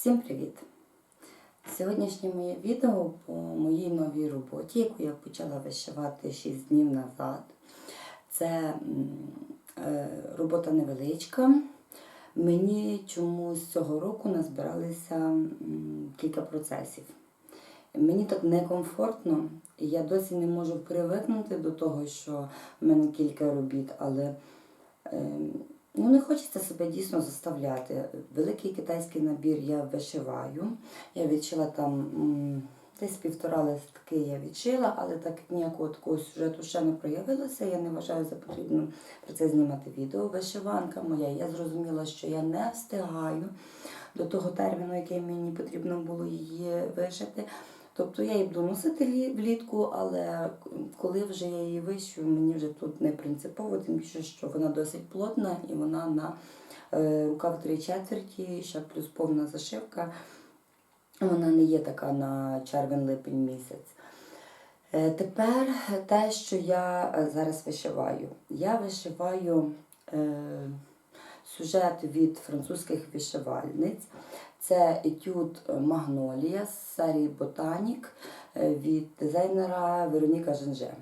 Всім привіт! Сьогоднішнє моє відео по моїй новій роботі, яку я почала вишивати 6 днів назад. Це е, робота невеличка. Мені чомусь цього року назбиралися кілька процесів. Мені так некомфортно, я досі не можу привикнути до того, що в мене кілька робіт, але ем, ну, не хочеться себе дійсно заставляти. Великий китайський набір я вишиваю. Я відшила там десь півтора листки я відшила, але так як ніякого такого сюжету ще не проявилося, я не вважаю за потрібно про це знімати відео. Вишиванка моя, я зрозуміла, що я не встигаю до того терміну, який мені потрібно було її вишити. Тобто я її буду носити влітку, але коли вже я її вищу, мені вже тут не принципово, тим більше, що вона досить плотна і вона на е, рукав три четверті, ще плюс повна зашивка. Вона не є така на червень-липень місяць. Е, Тепер те, що я е, зараз вишиваю. Я вишиваю сюжет від французьких вишивальниць. Це етюд Магнолія з серії Ботанік е, від дизайнера Вероніка Женже.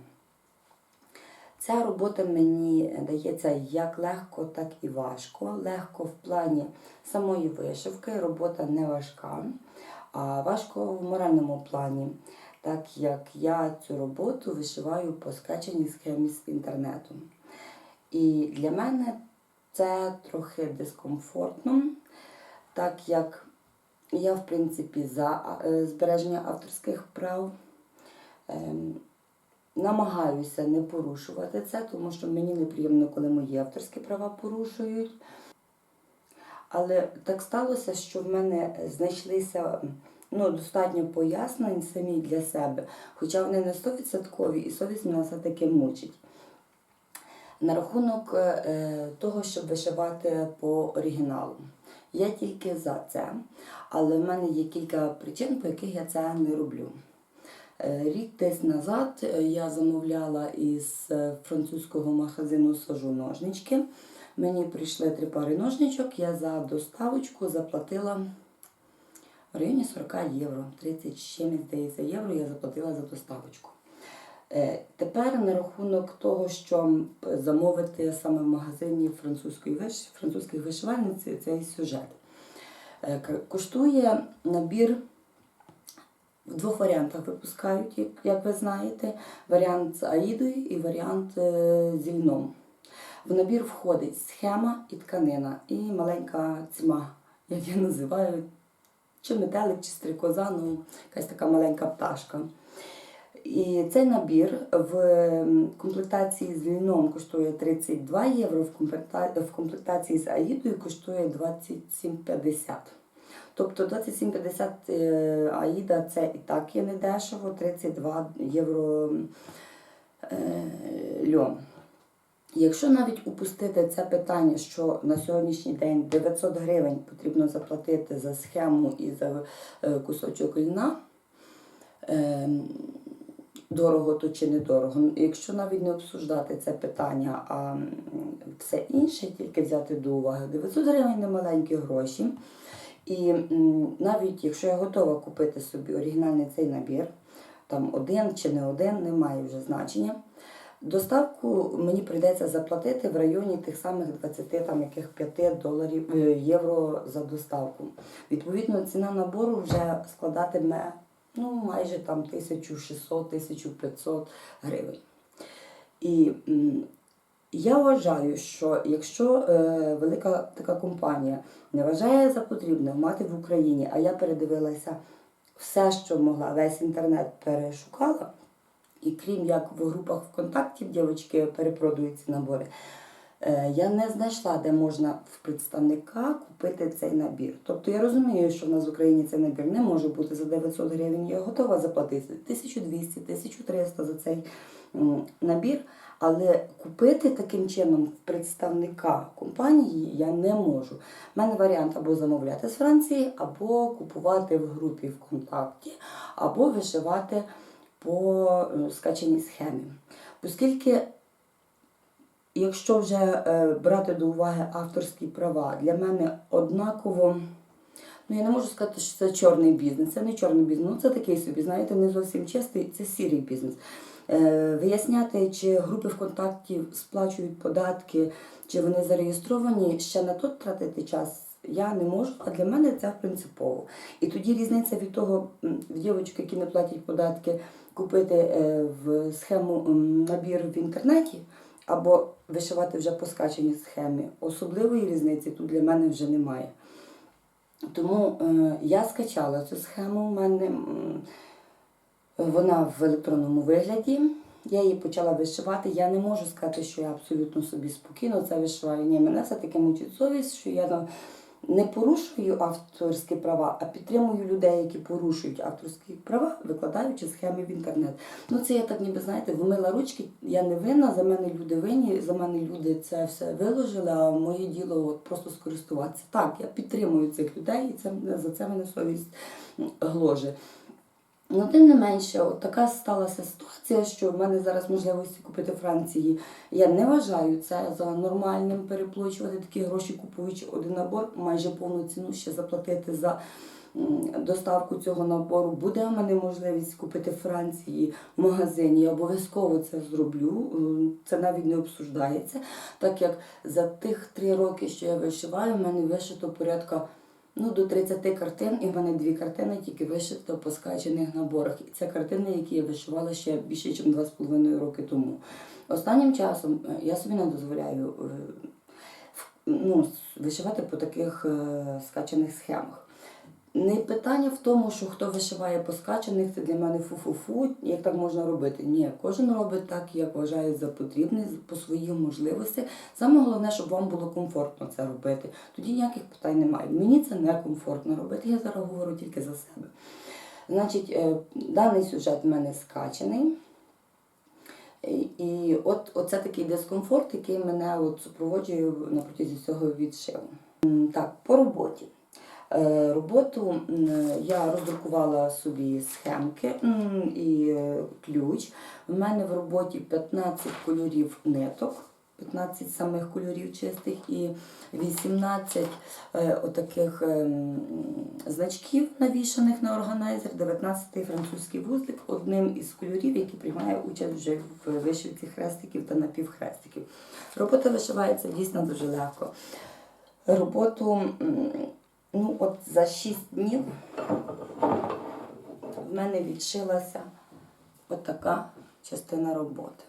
Ця робота мені дається як легко, так і важко. Легко в плані самої вишивки, робота не важка, а важко в моральному плані, так як я цю роботу вишиваю по скачаній схемі з інтернету. І для мене це трохи дискомфортно, так як я, в принципі, за е, збереження авторських прав. Ем, намагаюся не порушувати це, тому що мені неприємно, коли мої авторські права порушують. Але так сталося, що в мене знайшлися ну, достатньо пояснень самі для себе, хоча вони не стовідсоткові, і совість мене все-таки мучить. На рахунок е, того, щоб вишивати по оригіналу. Я тільки за це, але в мене є кілька причин, по яких я це не роблю. Е, Рік десь назад е, я замовляла із е, французького магазину сажу ножнички. Мені прийшли три пари ножничок, я за доставочку заплатила в районі 40 євро. 30 з чимось, здається, євро я заплатила за доставочку. Е, Тепер на рахунок того, що замовити саме в магазині французької виш... французьких вишивальниць цей сюжет. Е, Коштує набір в двох варіантах випускають, як- ви знаєте. Варіант з Аїдою і варіант е, зі льном. В набір входить схема і тканина, і маленька цьма, як я називаю, чи метелик, чи стрікоза, ну якась така маленька пташка. І цей набір в комплектації з льном коштує 32 євро, в комплектації з Аїдою коштує 27,50. Тобто 27,50 е, Аїда це і так є недешево, 32 євро е, льон. Якщо навіть упустити це питання, що на сьогоднішній день 900 гривень потрібно заплатити за схему і за е, кусочок льна, е, дорого то чи недорого. Якщо навіть не обсуждати це питання, а все інше тільки взяти до уваги, 900 гривень не маленькі гроші. І навіть якщо я готова купити собі оригінальний цей набір, там один чи не один, не має вже значення. Доставку мені прийдеться заплатити в районі тих самих 20 там, яких 5 доларів е, євро за доставку. Відповідно, ціна набору вже складатиме ну, майже там 1600-1500 гривень. І я вважаю, що якщо е, велика така компанія не вважає за потрібне мати в Україні, а я передивилася все, що могла, весь інтернет перешукала, і крім як в групах ВКонтакті дівчатки перепродують ці набори, я не знайшла, де можна в представника купити цей набір. Тобто я розумію, що в нас в Україні цей набір не може бути за 900 гривень. Я готова заплатити 1200, 1300 за цей набір. Але купити таким чином представника компанії я не можу. У мене варіант або замовляти з Франції, або купувати в групі ВКонтакті, або вишивати по е, скачаній схемі. Оскільки, якщо вже е, брати до уваги авторські права, для мене однаково Ну, я не можу сказати, що це чорний бізнес. Це не чорний бізнес. Ну, це такий собі, знаєте, не зовсім чистий, це сірий бізнес. Е, виясняти, чи групи ВКонтакті сплачують податки, чи вони зареєстровані, ще на то тратити час я не можу, а для мене це принципово. І тоді різниця від того, в дівчаток, які не платять податки, купити е, в схему набір в інтернеті або вишивати вже по скаченій схемі. Особливої різниці тут для мене вже немає. Тому е, я скачала цю схему. У мене вона в електронному вигляді. Я її почала вишивати. Я не можу сказати, що я абсолютно собі спокійно це вишиваю. Ні, мене все-таки мучить совість, що я не порушую авторські права, а підтримую людей, які порушують авторські права, викладаючи схеми в інтернет. Ну це я так ніби знаєте, вмила ручки, я не винна, за мене люди винні, за мене люди це все виложили, а моє діло от просто скористуватися. Так, я підтримую цих людей, і це за це мене совість гложе. Ну, тим не менше, от така сталася ситуація, що в мене зараз можливості купити Франції. Я не вважаю це за нормальним переплачувати такі гроші, купуючи один набор, майже повну ціну ще заплатити за доставку цього набору. Буде в мене можливість купити Франції в магазині. Я обов'язково це зроблю. Це навіть не обсуждається, так як за тих три роки, що я вишиваю, в мене вишито порядка ну, до 30 картин, і в мене дві картини тільки вишито по скачених наборах. І це картини, які я вишивала ще більше, ніж 2,5 роки тому. Останнім часом е, я собі не дозволяю е, ну, вишивати по таких скачених схемах. Не питання в тому, що хто вишиває по скачаних, це для мене фу-фу-фу, як так можна робити. Ні, кожен робить так, як вважає за потрібне, по своїм можливостях. Саме головне, щоб вам було комфортно це робити. Тоді ніяких питань немає. Мені це не комфортно робити. Я зараз говорю тільки за себе. Значить, е, даний сюжет в мене скачаний. І, і от оце такий дискомфорт, який мене от супроводжує на протязі цього відшиву. Так, по роботі. Е, Роботу я роздрукувала собі схемки і ключ. У мене в роботі 15 кольорів ниток, 15 самих кольорів чистих і 18 е, отаких ем, значків навішаних на органайзер, 19 французький вузлик, одним із кольорів, який приймає участь вже в вишивці хрестиків та напівхрестиків. Робота вишивається дійсно дуже легко. Роботу за 6 днів в мене відшилася отака частина роботи.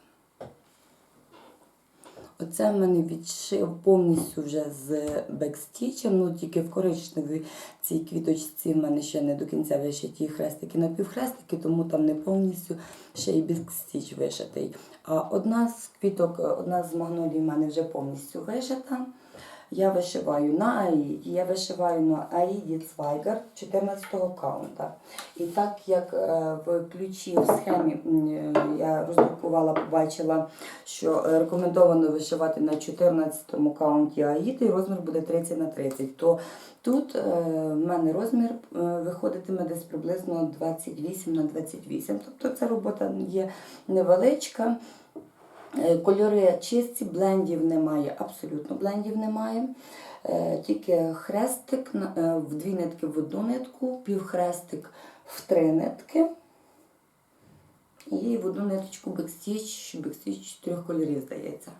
Оце в мене відшив повністю вже з бекстічем, ну тільки в коричневій цій квіточці в мене ще не до кінця вишиті хрестики напівхрестики, тому там не повністю ще й бекстіч вишитий. А одна з квіток, одна з магнолій в мене вже повністю вишита. Я вишиваю на Аїді, я вишиваю на Аїді Цвайгар 14-го каунта. І так як е, в ключі в схемі е, я роздрукувала, побачила, що е, рекомендовано вишивати на 14-му каунті Аїди, розмір буде 30 на 30, то тут в мене розмір виходитиме десь приблизно 28 на 28. Тобто ця робота є невеличка. Е, Кольори чисті, блендів немає, абсолютно блендів немає. Е, Тільки хрестик е, в дві нитки в одну нитку, півхрестик в три нитки. І в одну ниточку бекстіч, бекстіч трьох кольорів, здається.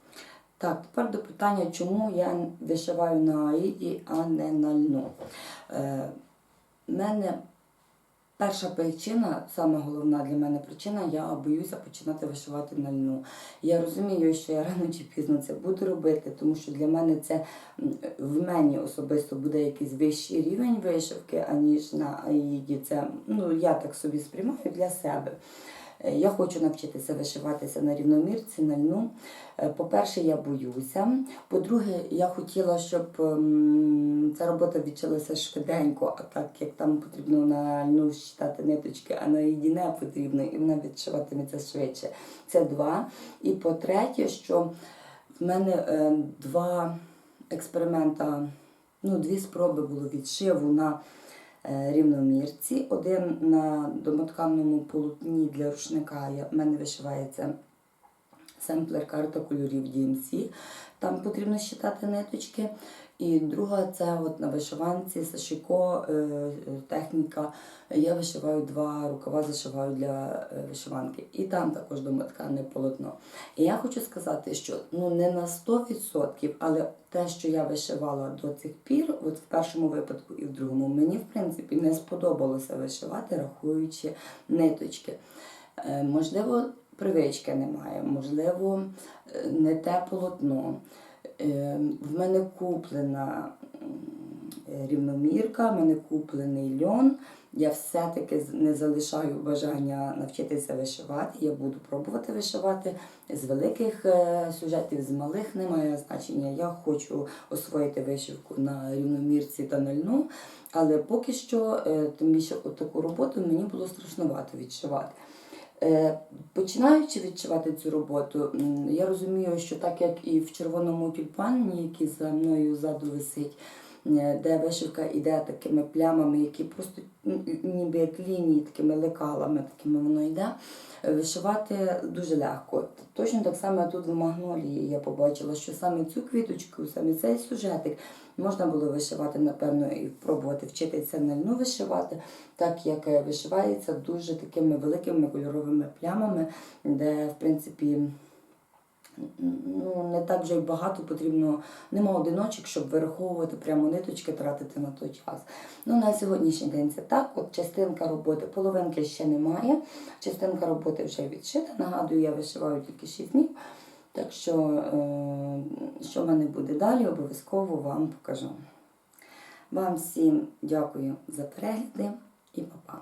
Так, тепер до питання, чому я вишиваю на аїді, а не на льну. Е, мене Перша причина, саме головна для мене причина, я боюся починати вишивати на льну. Я розумію, що я рано чи пізно це буду робити, тому що для мене це в мені особисто буде якийсь вищий рівень вишивки, аніж на Аїді. Це ну я так собі сприймаю для себе. Е, Я хочу навчитися вишиватися на рівномірці, на льну. Е, По-перше, я боюся. По-друге, я хотіла, щоб ем, ця робота відчилася швиденько, а так як там потрібно на льну щитати ниточки, а на їді не потрібно, і вона відшиватиметься швидше. Це два. І по-третє, що в мене е, два експеримента, ну, дві спроби було відшиву на рівномірці. Один на домотканному полотні для рушника в мене вишивається семплер карта кольорів DMC. Там потрібно щитати ниточки. І друга це от на вишиванці Сашико е, е, техніка. Я вишиваю два рукава, зашиваю для е, вишиванки. І там також домоткане полотно. І я хочу сказати, що ну не на 100%, але те, що я вишивала до цих пір, от в першому випадку і в другому, мені в принципі не сподобалося вишивати, рахуючи ниточки. Можливо, привички немає, можливо, не те полотно. Е, В мене куплена е, рівномірка, в мене куплений льон. Я все-таки не залишаю бажання навчитися вишивати. Я буду пробувати вишивати з великих е, сюжетів, з малих немає значення. Я хочу освоїти вишивку на рівномірці та на льну, але поки що, е, тим більше таку роботу мені було страшнувато відшивати. Е, Починаючи відчувати цю роботу, я розумію, що так як і в червоному тюльпані, який за мною ззаду висить, де вишивка йде такими плямами, які просто ніби як лінії, такими лекалами, такими воно йде. е, Вишивати дуже легко. Точно так само тут в магнолії я побачила, що саме цю квіточку, саме цей сюжетик можна було вишивати, напевно, і пробувати вчитися на льну вишивати, так як е, вишивається дуже такими великими кольоровими плямами, де, в принципі, ну, не так вже й багато потрібно, нема одиночок, щоб вираховувати прямо ниточки, тратити на той час. Ну, на сьогоднішній день це так. От частинка роботи, половинки ще немає. Частинка роботи вже відшита. Нагадую, я вишиваю тільки 6 днів. Так що, е, що в мене буде далі, обов'язково вам покажу. Вам всім дякую за перегляди і па-па.